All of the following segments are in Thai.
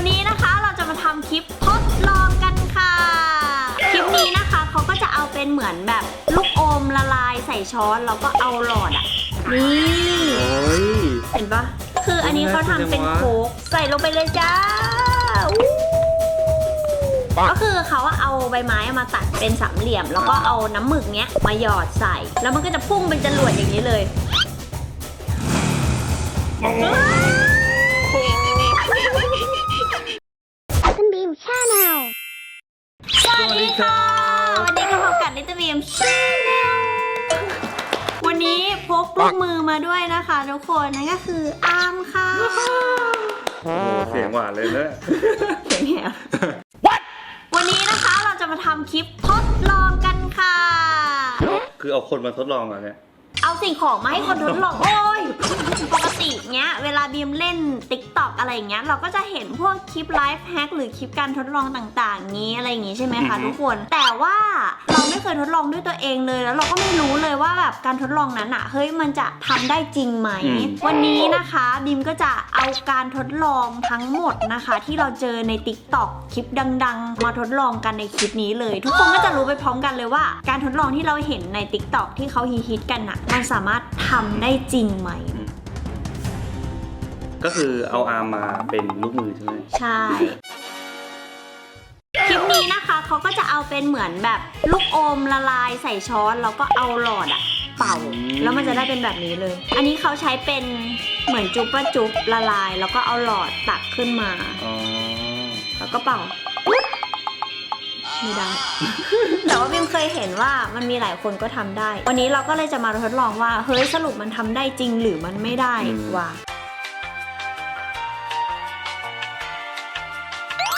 วันนี้นะคะเราจะมาทำคลิปทดลองกันค่ะ คลิปนี้นะคะเขาก็จะเอาเป็นเหมือนแบบลูกอมละลายใส่ช้อนแล้วก็เอาหลอดอะนี่โอ้ย เห็นปะคืออันนี้เขาทำเป็นโค้กใส่ลงไปเลยจ้าอู้ก็คือเขาเอาใบไม้มาตัดเป็นสามเหลี่ยม แล้วก็เอาน้ำหมึกเนี้ยมาหยอดใส่ แล้วมันก็จะพุ่งเป็นจรวดอย่างนี้เลย ชาแนลสวัสดีค่ะ วันนี้ก็พบกับนิตเมียมชาแนลวันนี้พกลูกมือมาด้วยนะคะทุกคนนั่นก็คืออาร์มค่ะโอ้โหเสียงหวานเลยเนอะเสียงแหบวันนี้นะคะเราจะมาทำคลิปทดลองกันค่ะ คือเอาคนมาทดลองเหรอะเนี่ย เอาสิ่งของมาให้คนทดลอง โอ้ย ปกติเนี้ย เวลาบีมเล่น t ิ k t o k อะไรอย่างเงี้ย เราก็จะเห็นพวกคลิปไลฟ์แฮกหรือคลิปการทดลองต่างๆงี้อะไรอย่างงี้ใช่ไหมคะทุกคน แต่ว่าเราไม่เคยทดลองด้วยตัวเองเลย แล้วเราก็ไม่รู้เลยว่าแบบการทดลองนั้นอะเฮ้ย มันจะทำได้จริงไหมวันนี้นะคะบีมก็จะเอาการทดลองทั้งหมดนะคะ ที่เราเจอใน t ิ k t o k คลิปดัง ๆ มาทดลองกันในคลิปนี้เลย ทุกคนก็จะรู้ไปพร้อมกันเลยว่า การทดลองที่เราเห็นใน t ิ k t o k ที่เขาฮิตๆกันอะมันสามารถทำได้จริงไหม ก็คือเอาอาร์มมาเป็นลูกมือใช่ไหมใช่ คลิปนี้นะคะเขาก็จะเอาเป็นเหมือนแบบลูกอมละลายใส่ช้อนแล้วก็เอาหลอดอะเป่า แล้วมันจะได้เป็นแบบนี้เลย อันนี้เขาใช้เป็นเหมือนจุ๊บปะจุ๊บละลาย แล้วก็เอาหลอดตักขึ้นมา อ๋อแล้วก็เป่า ไม่ได้ แต่ว่าบิมเคยเห็นว่ามันมีหลายคนก็ทำได้ วันนี้เราก็เลยจะมาทดลองว่า เฮ้ยสรุปมันทำได้จริงหรือมันไม่ได้ว่ะ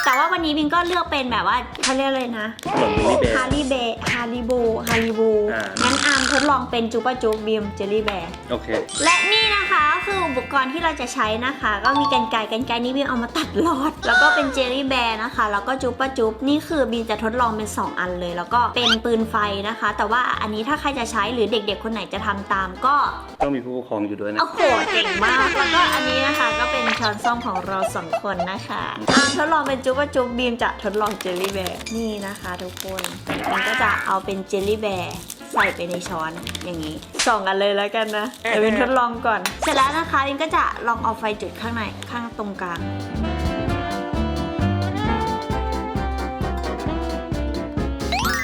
แต่ว่าวันนี้บิมก็เลือกเป็นแบบว่าเขาเรียกเลยนะ ขนมมินิเบ ฮาร์ริเบฮาริโบฮาริโบอ่างั้ งั้นอาร์มทดลองเป็นจูปาจูบิมเจลลี่แบร์ โอเค และนี่ นะคะคืออุปกรณ์ที่เราจะใช้นะคะ ก็มีกันไกรกันไกรนี่บีมเอามาตัดหลอด แล้วก็เป็นเจลลี่แบร์นะคะ แล้วก็จุ๊บปะจุ๊บนี่คือบีมจะทดลองเป็น 2 อันเลย แล้วก็เป็นปืนไฟนะคะ แต่ว่าอันนี้ถ้าใครจะใช้หรือเด็กๆ คนไหนจะทำตามก็ต้องมีผู้ปกครองอยู่ด้วยนะโอ้โหเก่งมากแล้วก็อันนี้นะคะก็เป็นช้อนส้อมของเราสองคนนะคะอาร์มทดลองเป็นจุ๊บปะจุ๊บบีมจะทดลองเจลลี่แบร์นี่นะคะ ทุกคนบีมก็จะเอาเป็นเจลลี่แบร์ ใส่ไปในช้อนอย่างนี้สองอันเลยแล้วกันนะแต่เป็นทดลองก่อน เสร็จแล้วนะคะลินก็จะลองเอาไฟจุดข้างในข้างตรงกลาง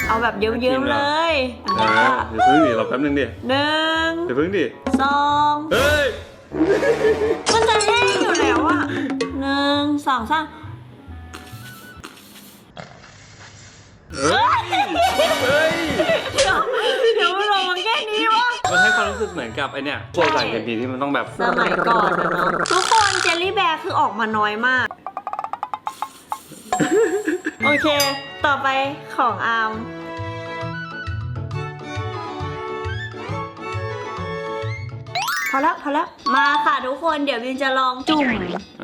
เอาแบบเยิ้มๆเลยเออเดี๋ยวเพิ่งดิรอแป๊บนึงดิหนึ่งเดี๋ยวเพิ่งดิสองเฮ้ยมันจะแห้งอยู่แล้วอะหนึ่งสองสาม เฮ้ยเฮ้ยเดี๋ยวเดี๋ยวมันลงมาแค่นี้วะมันให้ความรู้สึกเหมือนกับไอเนี่ยพวกสายกันดีที่มันต้องแบบสมัยก่อนอะเนาะทุกคนเจลลี่แบร์คือออกมาน้อยมาก โอเค ต่อไปของอาร์มพอแล้วพอแล้วมาค่ะทุกคนเดี๋ยวบิวจะลองจุ่ม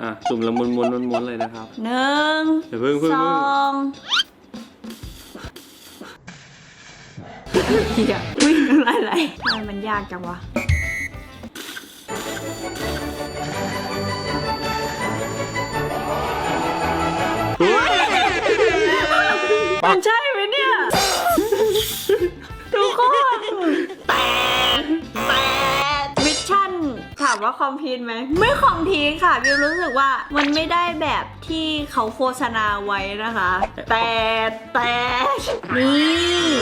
อะจุ่มละมุนม้วนม้วนเลยนะครับหนึ่งเดี๋ยวเพิ่งเพิ่งสเพิ่อง เฮียวิ่งอะไรไหลทำไมมันยากจังวะมันใช่ไหมเนี่ย ทุกคนามว่าคอมพลีทไหมไม่คอมพลีทค่ะบิวรู้สึกว่ามันไม่ได้แบบที่เขาโฆษณาไว้นะคะ แต่แต่นี่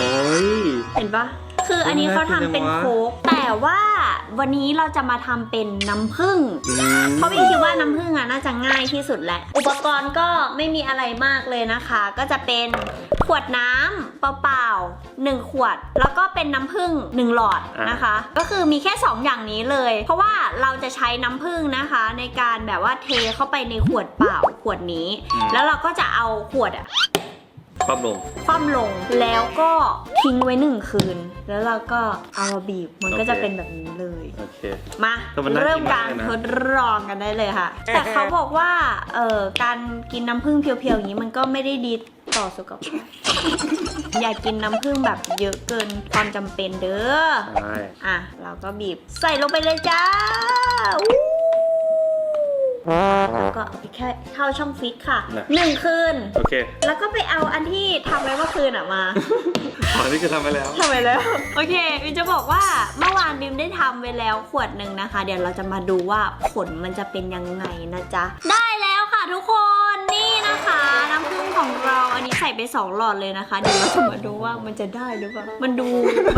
โอ้ยเห็นปะ คืออันนี้เขาทำเป็นโค้กแต่ว่าวันนี้เราจะมาทำเป็นน้ำผึ้งอืมเพราะพี่คิดว่าน้ำผึ้งอะน่าจะง่ายที่สุดแหละ อุปกรณ์ก็ไม่มีอะไรมากเลยนะคะ ก็จะเป็นขวดน้ำเปล่าๆหนึ่งขวด แล้วก็เป็นน้ำผึ้งหนึ่งหลอดนะคะ ก็คือมีแค่2อย่างนี้เลย เพราะว่าเราจะใช้น้ำผึ้งนะคะ ในการแบบว่าเทเข้าไปในขวดเปล่าขวดนี้ แล้วเราก็จะเอาขวดอะ ปั๊บลง คว่ำลงแล้วก็ทิ้งไว้หนึ่งคืน แล้วเราก็เอามาบีบมันก็จะโอเคเป็นแบบนี้เลย โอเค มาแต่มันน่ากินเริ่มการมากเลยนะทดลองกันได้เลยค่ะ แต่เขาบอกว่าเอ่อการกินน้ำผึ้งเพียวๆอย่างนี้มันก็ไม่ได้ดีต่อสุขภาพอย่ากินน้ำผึ้งแบบเยอะเกินความจำเป็นเด้อ ใช่ อะ เราก็บีบใส่ลงไปเลยจ้าอู้ แล้วก็เอาไปแค่เข้าช่องฟิตค่ะนะ หนึ่งคืน โอเคแล้วก็ไปเอาอันที่ทำไว้เมื่อคืนอะมา อ๋อนี่คือทำไปแล้ว ทำไปแล้ว โอเคบิมจะบอกว่าเมื่อวานบิมได้ทำไปแล้วขวดหนึ่งนะคะ เดี๋ยวเราจะมาดูว่าผลมันจะเป็นยังไงนะจ๊ะ ได้แล้วค่ะทุกคนนี่นะคะ น้ำผึ้งของเราอันนี้ใส่ไปสองหลอดเลยนะคะ เดี๋ยวเราจะมาดูว่ามันจะได้หรือเปล่ามันดู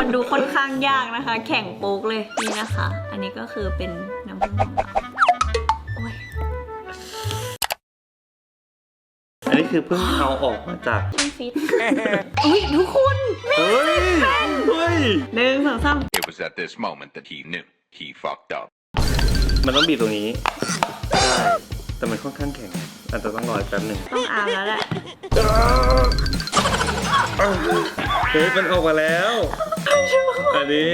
มันดูค่อนข้างยากนะคะ แข่งโป๊กเลยนี่นะคะ อันนี้ก็คือเป็นน้ำผึ้งของเรา อันนี้คือเพิ่งเอาออกมาจากช่องฟิตอุ้ยทุกคนเฮ้ยเฮ้ยหนึ่งสองสาม It was at this moment that he knew he fucked up. มันต้องบีบตรงนี้ใช่แต่มันค่อนข้างแข็งอาจจะต้องรออีกแป๊บหนึ่งต้องอาบแล้วแหละเฮ้ยมันออกมาแล้ว อันนี้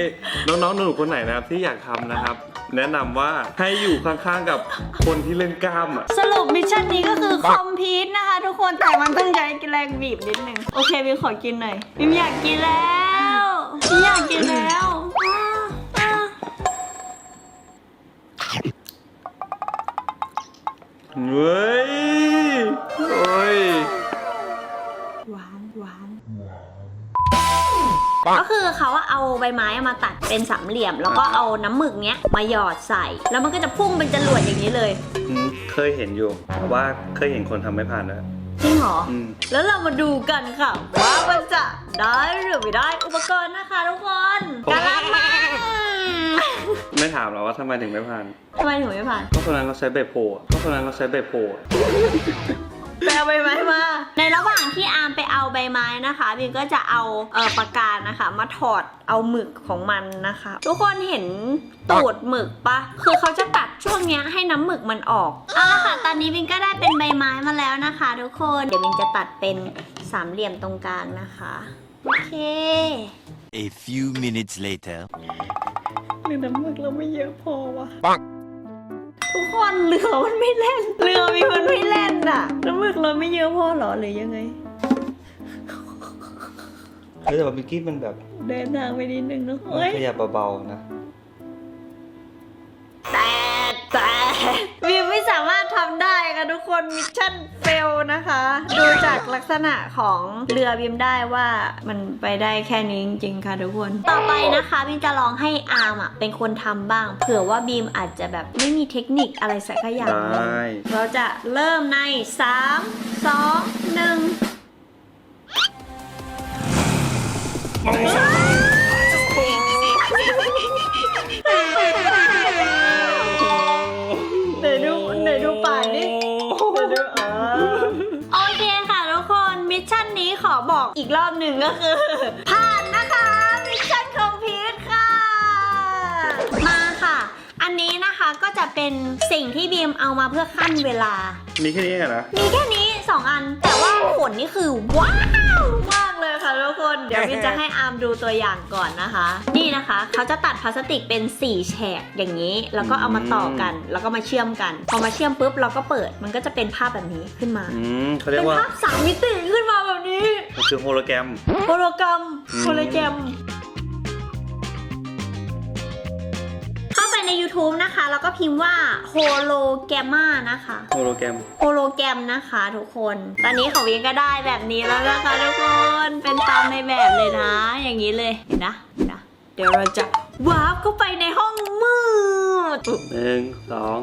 น้องๆหนูๆคนไหนนะครับที่อยากทำนะครับ แนะนำว่าให้อยู่ข้างๆกับคนที่เล่นกล้ามอะ สรุปมิชชั่นนี้ก็คือคอมพีทนะคะ ทุกคนแต่มันต้องใช้แรงบีบนิดนึง โอเคบิมขอกินหน่อยบิมอยากกินแล้วบิมอยากกินแล้วอ่าอ่าเฮ้ย ก็คือเขาอะเอาใบไม้มาตัดเป็นสามเหลี่ยม แล้วก็เอาน้ำหมึกเนี้ยมาหยอดใส่ แล้วมันก็จะพุ่งเป็นจรวดอย่างนี้เลยอืมเคยเห็นอยู่ว่าเคยเห็นคนทำไม่ผ่านนะจริงเหรอ อืม แล้วเรามาดูกันค่ะ ว่ามันจะได้หรือไม่ได้อุปกรณ์นะคะทุกคนกำลังมาไม่ถามหรอกว่าทำไมถึงไม่ผ่าน ทำไมถึงไม่ผ่านเพราะคนนั้นเขาใช้ใบโพลอะเพราะคนนั้นเขาใช้ใบโพลอะ ไปเอาใบไม้มา ในระหว่างที่อาร์มไปเอาใบไม้นะคะบิมก็จะเอาเอ่อปากกานะคะ มาถอดเอาหมึกของมันนะคะ ทุกคนเห็นตูดหมึกปะคือเขาจะตัดช่วงเนี้ยให้น้ำหมึกมันออกเอาละค่ะ ตอนนี้บิมก็ได้เป็นใบไม้มาแล้วนะคะ ทุกคนเดี๋ยวบิมจะตัดเป็นสามเหลี่ยมตรงกลางนะคะโอเค A few minutes later. หรือน้ำหมึกเราไม่เยอะพอวะ ทุกคนเรือมันไม่เล่น เรือมีมันไม่เล่นอะน้ำหมึกเราไม่เยอะพอเหรอหรือยังไงเฮ้ยแต่ว่าบิกกี้มันแบบ เดินทางไปนิดนึงนะมันเฮ้ยขยับเบาๆนะ ค่ะทุกคนมิชชั่นเฟลนะคะ ดูจากลักษณะของเรือบิมได้ว่ามันไปได้แค่นี้จริงๆค่ะทุกคน ต่อไปนะคะบิมจะลองให้อาร์มอะเป็นคนทำบ้าง เผื่อว่าบีมอาจจะแบบไม่มีเทคนิคอะไรสักอย่างหนึ่งได้ เราจะเริ่มใน 3 2 1 งก็คือ ผ่านนะคะมิชชั่นคอมพิวค่ะ มาค่ะ อันนี้นะคะก็จะเป็นสิ่งที่บีมเอามาเพื่อขั้นเวลา มีแค่นี้เหรอนะมีแค่นี้ 2 อัน แต่ว่าผลนี่คือว้าวมาก เลยค่ะทุกคน เดี๋ยวพี่จะให้อาร์มดูตัวอย่างก่อนนะคะ นี่นะคะเขาจะตัดพลาสติกเป็น 4 แฉกอย่างนี้ แล้วก็เอามาต่อกัน แล้วก็มาเชื่อมกัน พอมาเชื่อมปุ๊บเราก็เปิด มันก็จะเป็นภาพแบบนี้ขึ้นมา อืมเขาเรีเป็ยกนว่าภาพสามมิติขึ้นมาแบบนี้ มันคือโฮโลแกรมโฮโลกรรมอืมโฮโลแกรม ใน YouTube นะคะ แล้วก็พิมพ์ว่าโฮโลแกรมมานะคะโฮโลแกรมโฮโลแกรมนะคะทุกคน ตอนนี้ของวิงก็ได้แบบนี้แล้วนะคะทุกคนเป็นตามในแบบเลยนะ อย่างนี้เลยเห็นนะเห็นนะ เดี๋ยวเราจะวาร์ปเข้าไปในห้องมืดหนึ่งสอง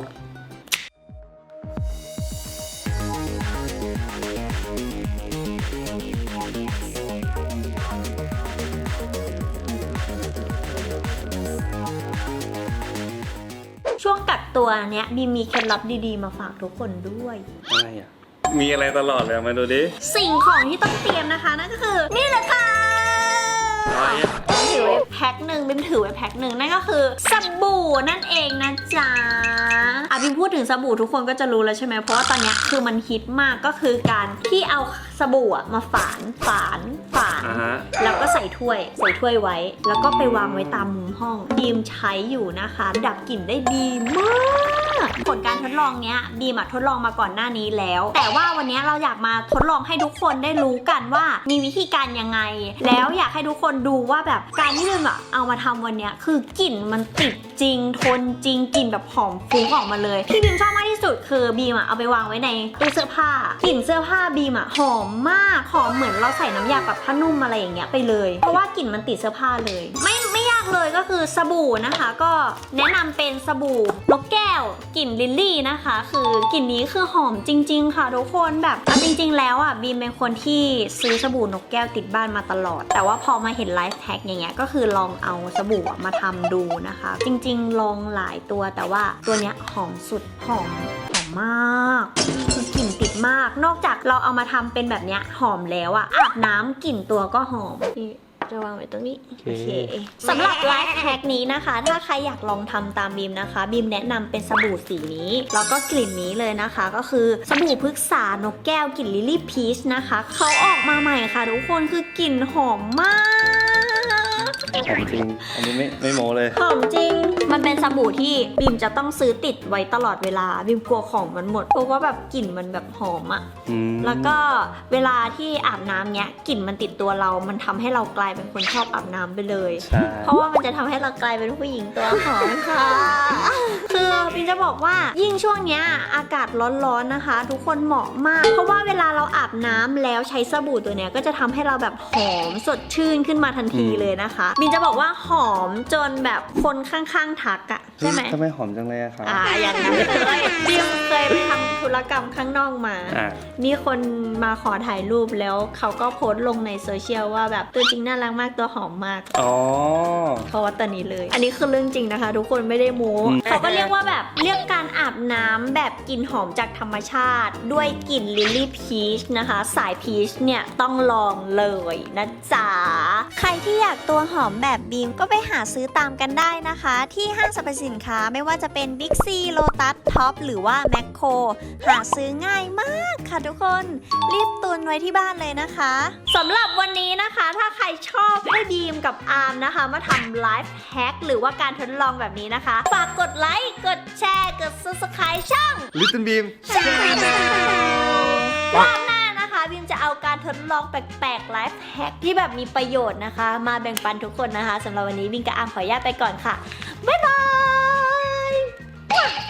ตัวเนี้ยบีมีเคล็ดลับดีๆ มาฝากทุกคนด้วย อะไรอะ มีอะไรตลอดเลยอะมาดูดิ สิ่งของที่ต้องเตรียมนะคะนั่นก็คือนี่แหละค่ะอะไรอะบิมถือไว้แพ็คหนึ่งบิมถือไว้แพ็คหนึ่งนั่นก็คือสบู่นั่นเองนะจ๊ะอะบิมพูดถึงสบู่ทุกคนก็จะรู้แล้วใช่ไหมเพราะว่าตอนเนี้ยคือมันฮิตมากก็คือการที่เอา สบู่อะมาฝานฝานฝาน อ่าฮะ แล้วก็ใส่ถ้วย ใส่ถ้วยไว้ แล้วก็ไปวางไว้ตามมุมห้องบีมใช้อยู่นะคะ ดับกลิ่นได้ดีมาก ผลการทดลองเนี้ยบีมอะทดลองมาก่อนหน้านี้แล้ว แต่ว่าวันเนี้ยเราอยากมาทดลองให้ทุกคนได้รู้กันว่ามีวิธีการยังไง แล้วอยากให้ทุกคนดูว่าแบบการที่บีมอะเอามาทำวันเนี้ยคือกลิ่นมันติด จริง ทนจริงกลิ่นแบบหอมฟุ้งออกมาเลย ที่บีมชอบมากที่สุดคือบีมอะเอาไปวางไว้ในตู้เสื้อผ้ากลิ่นเสื้อผ้าบีมอะหอมมากหอมเหมือนเราใส่น้ำยาปรับผ้านุ่มอะไรอย่างเงี้ยไปเลย เพราะว่ากลิ่นมันติดเสื้อผ้าเลย ไม่ เลยก็คือสบู่นะคะ ก็แนะนำเป็นสบู่นกแก้วกลิ่นลิลลี่นะคะ คือกลิ่นนี้คือหอมจริง ๆ ค่ะทุกคนแบบเอาจริง ๆ แล้วอะบีมเป็นคนที่ซื้อสบู่นกแก้วติดบ้านมาตลอด แต่ว่าพอมาเห็นไลฟ์แพ็คอย่างเงี้ยก็คือลองเอาสบู่มาทำดูนะคะ จริง ๆ ลองหลายตัวแต่ว่าตัวเนี้ยหอมสุดหอมหอมมากคือกลิ่นติดมาก นอกจากเราเอามาทำเป็นแบบเนี้ยหอมแล้วอะอาบน้ำกลิ่นตัวก็หอมนี่ จะวางไว้ตรงนี้โอเคสำหรับไลฟ์แพ็คนี้นะคะ ถ้าใครอยากลองทำตามบีมนะคะ บีมแนะนำเป็นสบู่สีนี้ แล้วก็กลิ่นนี้เลยนะคะ ก็คือสบู่พฤกษานกแก้วกลิ่นลิลลี่พีชนะคะเขาออกมาใหม่ค่ะทุกคนคือกลิ่นหอมมาก หอมจริง อันนี้ไม่ไม่โมเลยหอมจริง มันเป็นสบู่ที่บีมจะต้องซื้อติดไว้ตลอดเวลาบีมกลัวของมันหมด เพราะว่าแบบกลิ่นมันแบบหอมอะอืมแล้วก็เวลาที่อาบน้ำเนี้ยกลิ่นมันติดตัวเรา มันทำให้เรากลายเป็นคนชอบอาบน้ำไปเลย ใช่ เพราะว่ามันจะทำให้เรากลายเป็นผู้หญิงตัวหอมค่ะ คือปินจะบอกว่ายิ่งช่วงเนี้ยอากาศร้อนๆนะคะ ทุกคนเหมาะมาก เพราะว่าเวลาเราอาบน้ำแล้วใช้สบู่ตัวเนี้ยก็จะทำให้เราแบบหอมสดชื่นขึ้นมาทันทีเลยนะคะบินจะบอกว่าหอมจนแบบคนข้างๆทักอะใช่ไหมทำไมหอมจังเลยอะครับ อ่าอย่างนั้นเลยบิมเคยไปทำธุรกรรมข้างนอกมา อะมีคนมาขอถ่ายรูปแล้วเขาก็โพสต์ลงในโซเชียลว่าแบบตัวจริงน่ารักมากตัวหอมมาก อ๋อ เขาว่าตอนนี้เลย อันนี้คือเรื่องจริงนะคะ ทุกคนไม่ได้โม้อืม เขาก็เรียกว่าแบบเรียกการอาบ น้ำแบบกลิ่นหอมจากธรรมชาติ ด้วยกลิ่นลิลลี่พีชนะคะ สายพีชเนี่ยต้องลองเลยนะจ๊ะ ใครที่อยากตัวหอมแบบบีมก็ไปหาซื้อตามกันได้นะคะ ที่ห้างสรรพสินค้าไม่ว่าจะเป็น Big C Lotus Top หรือว่า m c ค r หาซื้อง่ายมากค่ะทุกคน รีบตุนไว้ที่บ้านเลยนะคะสำหรับวันนี้นะคะ ถ้าใครช อบให้บีมกับอาร์มนะคะ มาทำไลฟ์แฮกหรือว่าการทดลองแบบนี้นะคะ ฝากกดไลค์ กดแชร์ กด subscribe ช่องลิตเติ้ลบีมรอบหน้านะคะบีมจะเอาการทดลองแปลกๆไลฟ์แฮกที่แบบมีประโยชน์นะคะ มาแบ่งปันทุกคนนะคะสำหรับวันนี้บิมกับอาร์มขออนุญาตไปก่อนค่ะ บ๊ายบาย